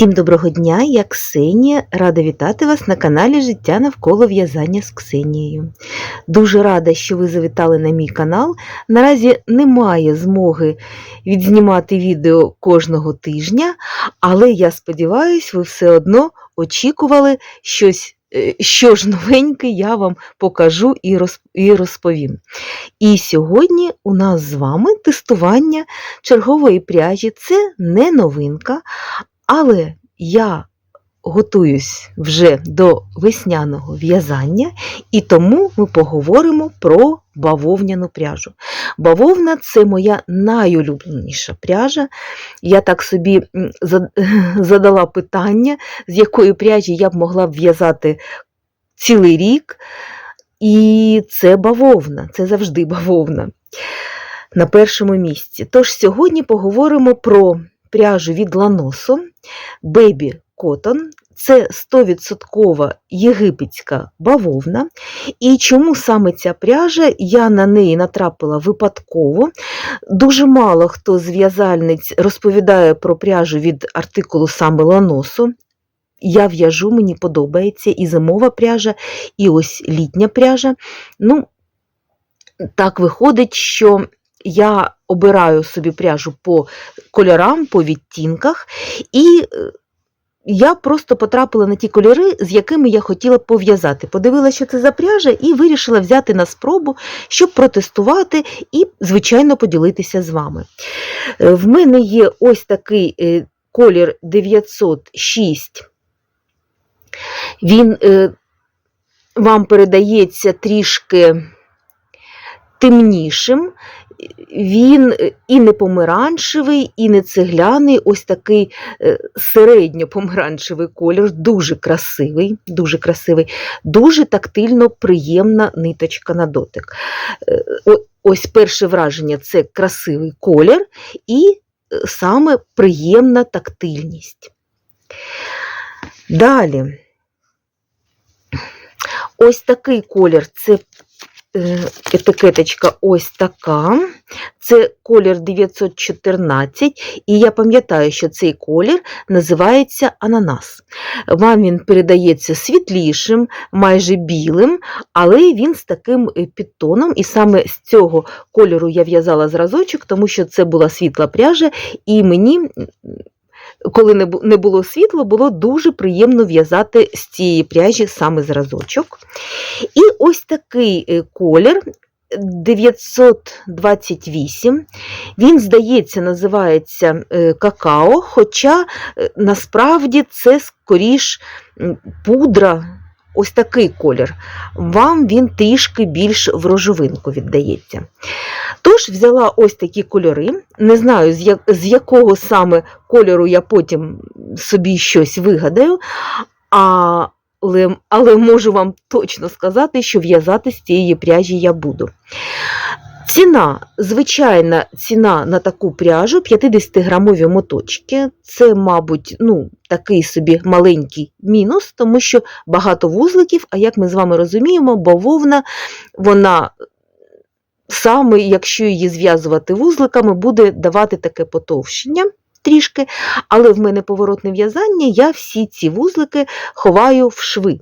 Всім доброго дня, я Ксенія, рада вітати вас на каналі Життя навколо в'язання з Ксенією. Дуже рада, що ви завітали на мій канал. Наразі немає змоги відзнімати відео кожного тижня, але я сподіваюся, ви все одно очікували щось. е, Що ж новеньке я вам покажу і розповім. І сьогодні у нас з вами тестування чергової пряжі. Це не новинка, але я готуюсь вже до весняного в'язання, і тому ми поговоримо про бавовняну пряжу. Бавовна це моя найулюбленіша пряжа. Я так собі задала питання, з якої пряжі я б могла в'язати цілий рік. І це бавовна, це завжди бавовна на першому місці. Тож сьогодні поговоримо про пряжу від Ланосо Baby Cotton. Це 100% єгипетська бавовна. І чому саме ця пряжа? Я на неї натрапила випадково. Дуже мало хто з в'язальниць розповідає про пряжу від артикулу саме Ланосо. Я в'яжу, мені подобається і зимова пряжа, і ось літня пряжа. Ну, так виходить, що я обираю собі пряжу по кольорам, по відтінках, і е, я просто потрапила на ті кольори, з якими я хотіла пов'язати. Подивилася, що це за пряжа, і вирішила взяти на спробу, щоб протестувати і, звичайно, поділитися з вами. Е, В мене є ось такий е, колір 906. Він вам передається трішки темнішим. Він е, і не помаранчевий, і не цегляний, ось такий е, середньо-помаранчевий колір, дуже красивий, дуже красивий, дуже тактильно приємна ниточка на дотик. Е, Ось перше враження це красивий колір і саме приємна тактильність. Далі. Ось такий колір це етикеточка ось така. Це колір 914, і я пам'ятаю, що цей колір називається ананас. Вам він передається світлішим, майже білим, але він з таким е, підтоном, і саме з цього кольору я в'язала зразочок, тому що це була світла пряжа, і мені. Коли не було світла, було дуже приємно в'язати з цієї пряжі саме зразочок. І ось такий е, колір 928. Він, здається, називається е, какао, хоча е, насправді це скоріш пудра. Ось такий колір. Вам він трішки більш в рожовинку віддається. Тож взяла ось такі кольори. Не знаю, з, якого саме кольору я потім собі щось вигадаю, але, але можу вам точно сказати, що в'язати з цієї пряжі я буду. Ціна, звичайна ціна на таку пряжу 50-грамові моточки. Це, мабуть, ну, такий собі маленький мінус, тому що багато вузликів, а як ми з вами розуміємо, бавовна, вона саме, якщо її зв'язувати вузликами, буде давати таке потовщення трішки, але в мене поворотне в'язання, я всі ці вузлики ховаю в шви.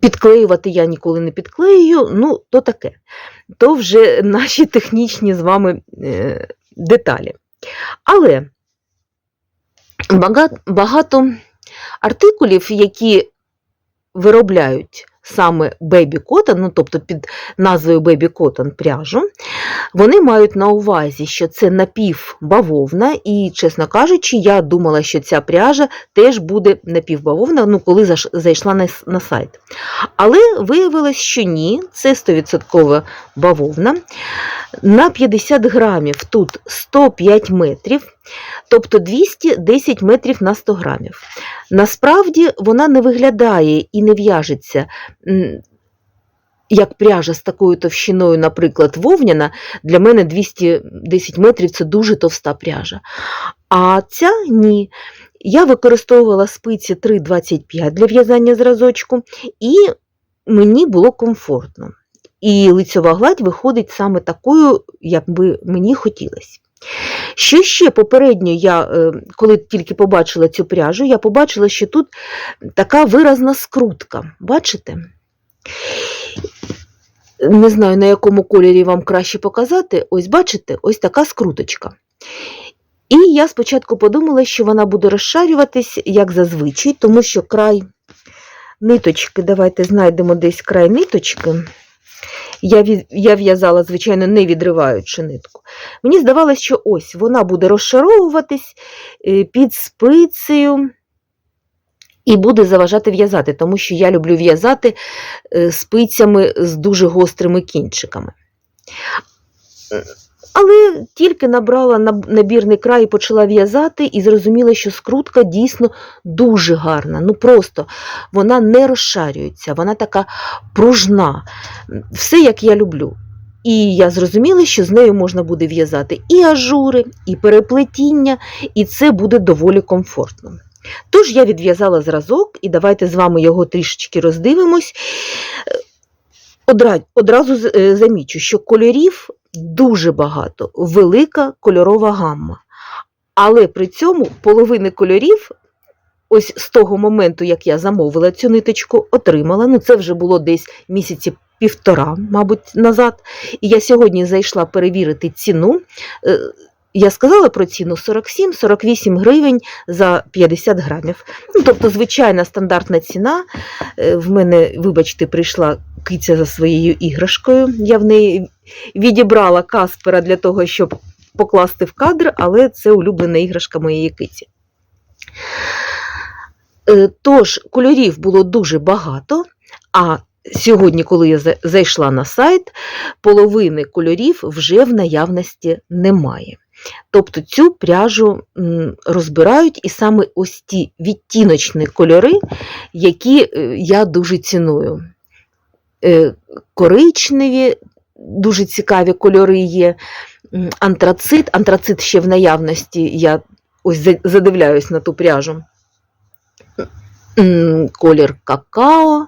Підклеювати я ніколи не підклеюю, ну, то таке. То вже наші технічні з вами е, деталі. Але багато, багато артикулів, які виробляють саме Baby Cotton, ну, тобто під назвою Baby Cotton пряжу, вони мають на увазі, що це напівбавовна, і, чесно кажучи, я думала, що ця пряжа теж буде напівбавовна, ну, коли зайшла на, на сайт. Але виявилось, що ні, це 100% бавовна. На 50 грамів тут 105 метрів, тобто 210 метрів на 100 грамів. Насправді вона не виглядає і не в'яжеться. Як пряжа з такою товщиною, наприклад, вовняна, для мене 210 метрів це дуже товста пряжа. А ця ні. Я використовувала спиці 3,25 для в'язання зразочку, і мені було комфортно. І лицьова гладь виходить саме такою, як би мені хотілося. Що ще попередньо я, е, коли тільки побачила цю пряжу, я побачила, що тут така виразна скрутка. Бачите? Не знаю, на якому кольорі вам краще показати. Ось бачите, ось така скруточка. І я спочатку подумала, що вона буде розшарюватись, як зазвичай, тому що край ниточки, давайте знайдемо десь край ниточки. Я, я в'язала, звичайно, не відриваючи нитку. Мені здавалося, що ось вона буде розшаровуватись е, під спицею і буде заважати в'язати, тому що я люблю в'язати е, спицями з дуже гострими кінчиками. Але тільки набрала наб- набірний край і почала в'язати, і зрозуміла, що скрутка дійсно дуже гарна. Ну просто вона не розшарюється, вона така пружна. Все як я люблю. І я зрозуміла, що з нею можна буде в'язати і ажури, і переплетіння, і це буде доволі комфортно. Тож я відв'язала зразок, і давайте з вами його трішечки роздивимось. Одразу е, замічу, що кольорів дуже багато, велика кольорова гамма. Але при цьому половини кольорів, ось з того моменту, як я замовила цю ниточку, отримала. Ну, це вже було десь місяці півтора, мабуть, назад. І я сьогодні зайшла перевірити ціну. Е, Я сказала про ціну 47-48 гривень за 50 грамів. Ну, тобто, звичайна стандартна ціна. Е, В мене, вибачте, прийшла киця за своєю іграшкою. Я в неї відібрала каспера для того, щоб покласти в кадр, але це улюблена іграшка моєї киці. Е, Тож, кольорів було дуже багато, а сьогодні, коли я зайшла на сайт, половини кольорів вже в наявності немає. Тобто цю пряжу розбирають і саме ось ті відтіночні кольори, які е, я дуже ціную. Е, Коричневі, дуже цікаві кольори є. Антрацит, антрацит ще в наявності, я ось задивляюсь на ту пряжу. Колір какао,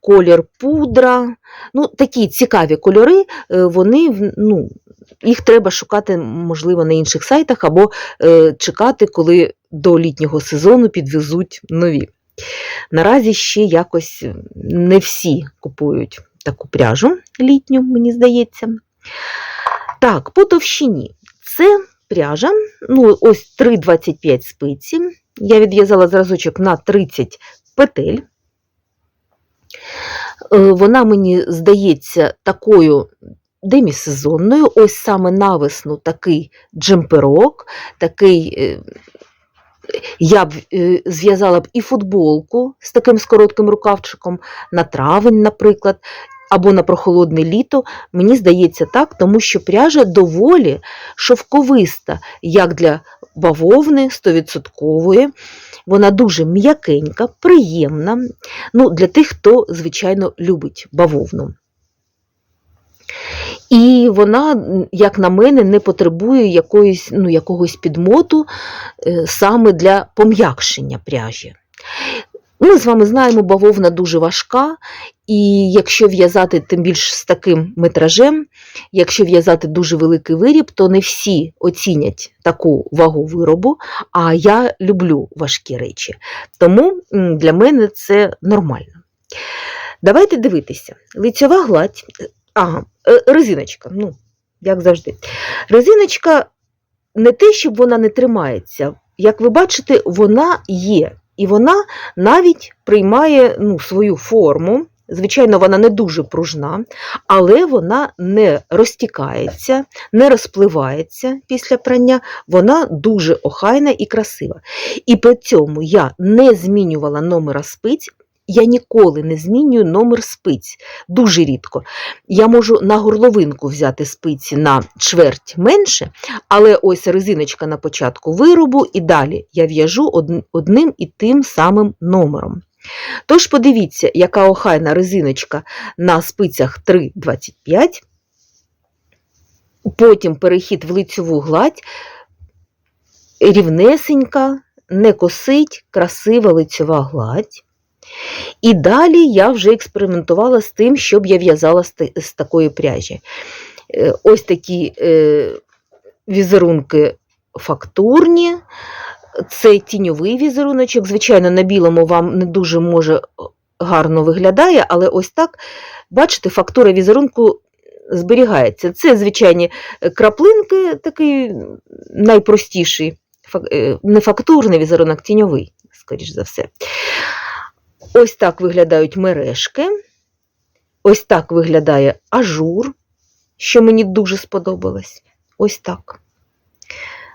колір пудра. Ну, такі цікаві кольори, е, вони, ну, їх треба шукати, можливо, на інших сайтах або е, чекати, коли до літнього сезону підвезуть нові. Наразі ще якось не всі купують таку пряжу літню, мені здається. Так, по товщині. Це пряжа, ну, ось 3,25 спиці. Я відв'язала зразочок на 30 петель. Е, Вона мені здається такою демісезонною. Ось саме на весну такий джемперок, такий. Я б е, зв'язала б і футболку з таким коротким рукавчиком на травень, наприклад, або на прохолодне літо. Мені здається так, тому що пряжа доволі шовковиста, як для бавовни 100%. Вона дуже м'якенька, приємна. Ну, для тих, хто, звичайно, любить бавовну. І вона, як на мене, не потребує якоїсь, ну, якогось підмоту е, саме для пом'якшення пряжі. Ми з вами знаємо, бавовна дуже важка, і якщо в'язати тим більш з таким метражем, якщо в'язати дуже великий виріб, то не всі оцінять таку вагу виробу, а я люблю важкі речі. Тому для мене це нормально. Давайте дивитися. Лицьова гладь, ага, е, резиночка, ну, як завжди. Резиночка не те, щоб вона не тримається. Як ви бачите, вона є. І вона навіть приймає ну, свою форму. Звичайно, вона не дуже пружна, але вона не розтікається, не розпливається після прання, вона дуже охайна і красива. І при цьому я не змінювала номера спиць, я ніколи не змінюю номер спиць, дуже рідко. Я можу на горловинку взяти спиці на чверть менше, але ось резиночка на початку виробу, і далі я в'яжу одним і тим самим номером. Тож подивіться, яка охайна резиночка на спицях 3,25, потім перехід в лицьову гладь, рівнесенька, не косить, красива лицьова гладь. І далі я вже експериментувала з тим, щоб я в'язала з, та- з такої пряжі. Е, Ось такі е, візерунки фактурні. Це тіньовий візеруночок. Звичайно, на білому вам не дуже може гарно виглядає, але ось так, бачите, фактура візерунку зберігається. Це звичайні е, краплинки, такий найпростіший, е, не фактурний візерунок, тіньовий, скоріш за все. Ось так виглядають мережки. Ось так виглядає ажур, що мені дуже сподобалось. Ось так.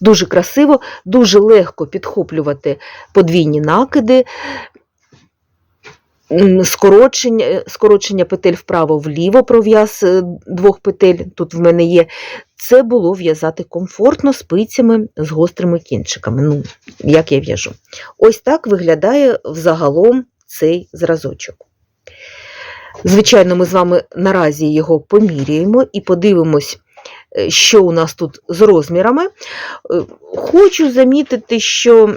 Дуже красиво, дуже легко підхоплювати подвійні накиди, скорочення, скорочення петель вправо-вліво, пров'яз е, двох петель, тут в мене є. Це було в'язати комфортно спицями з гострими кінчиками. Ну, як я в'яжу. Ось так виглядає взагалом цей зразочок. Звичайно, ми з вами наразі його поміряємо і подивимось, е, що у нас тут з розмірами. Е, Хочу замітити, що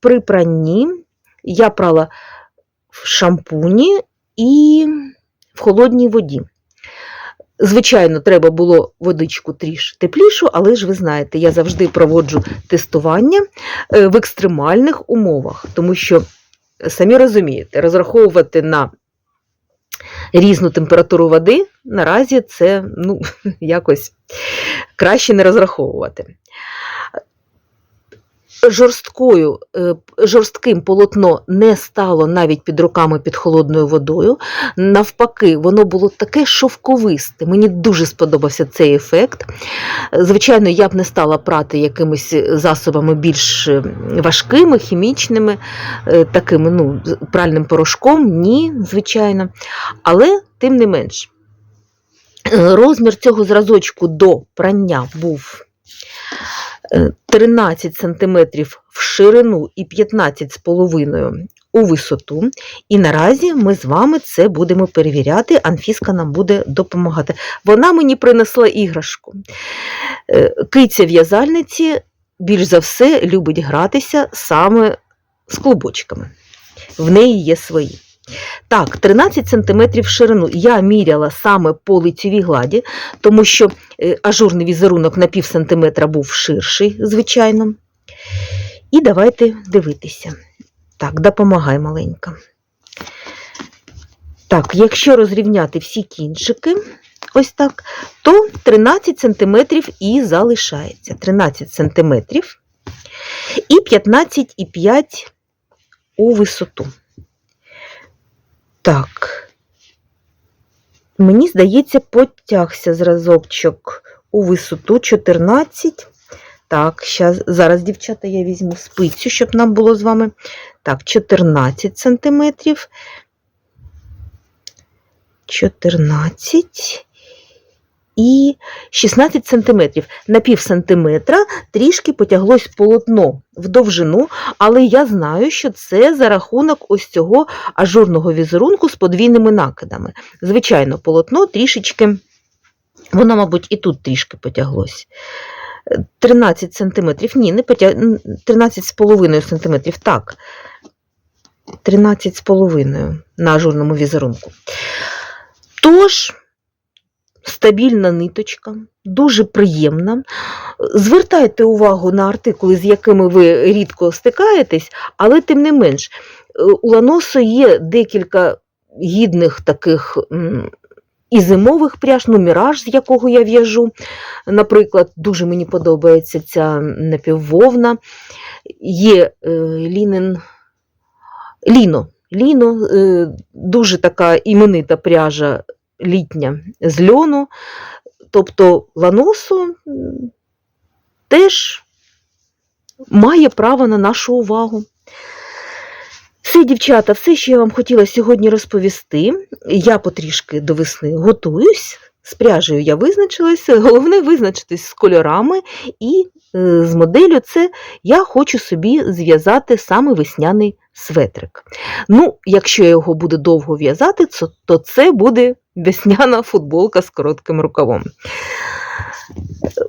при пранні я прала в шампуні і в холодній воді. Звичайно, треба було водичку тріш теплішу, але ж ви знаєте, я завжди проводжу тестування е, в екстремальних умовах, тому що, самі розумієте, розраховувати на різну температуру води наразі це ну, якось краще не розраховувати. Жорсткою, е, жорстким полотно не стало навіть під руками під холодною водою. Навпаки, воно було таке шовковисте. Мені дуже сподобався цей ефект. Звичайно, я б не стала прати якимись засобами більш е, важкими, хімічними, е, такими ну, пральним порошком, ні, звичайно. Але тим не менш, розмір цього зразочку до прання був 13 см в ширину і 15,5 у висоту. І наразі ми з вами це будемо перевіряти. Анфіска нам буде допомагати. Вона мені принесла іграшку. Е, Киця в'язальниці більш за все любить гратися саме з клубочками. В неї є свої. Так, 13 см ширину. Я міряла саме по лицевій гладі, тому що е, ажурний візерунок на пів сантиметра був ширший, звичайно. І давайте дивитися. Так, допомагай маленька. Так, якщо розрівняти всі кінчики, ось так, то 13 см і залишається. 13 см і 15,5 у висоту. Так. Мені здається, потягся зразочок у висоту 14. Так, щас, зараз, дівчата, я візьму спицю, щоб нам було з вами. Так, 14 сантиметрів. 14 і 16 сантиметрів. На пів сантиметра трішки потяглось полотно в довжину, але я знаю, що це за рахунок ось цього ажурного візерунку з подвійними накидами. Звичайно, полотно трішечки, воно, мабуть, і тут трішки потяглось. 13 сантиметрів, ні, не потяг... 13,5 сантиметрів, так. 13,5 на ажурному візерунку. Тож, стабільна ниточка, дуже приємна. Звертайте увагу на артикули, з якими ви рідко стикаєтесь, але тим не менш, е, у ланосу є декілька гідних таких і зимових пряж, ну, міраж, з якого я в'яжу. Наприклад, дуже мені подобається ця напіввовна. Є е, лінен, ліно. Ліно, е, дуже така іменита пряжа літня з льону. Тобто ланосу теж має право на нашу увагу. Все, дівчата, все, що я вам хотіла сьогодні розповісти. Я потрішки до весни готуюсь. З пряжею я визначилася. Головне визначитись з кольорами і е, з моделлю це я хочу собі зв'язати саме весняний светрик. Ну, якщо я його буду довго в'язати, то це буде весняна футболка з коротким рукавом.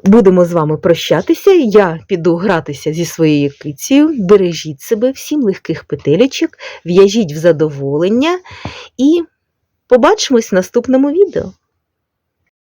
Будемо з вами прощатися. Я піду гратися зі своєю кицею. Бережіть себе, всім легких петелечок, в'яжіть в задоволення і побачимось в наступному відео.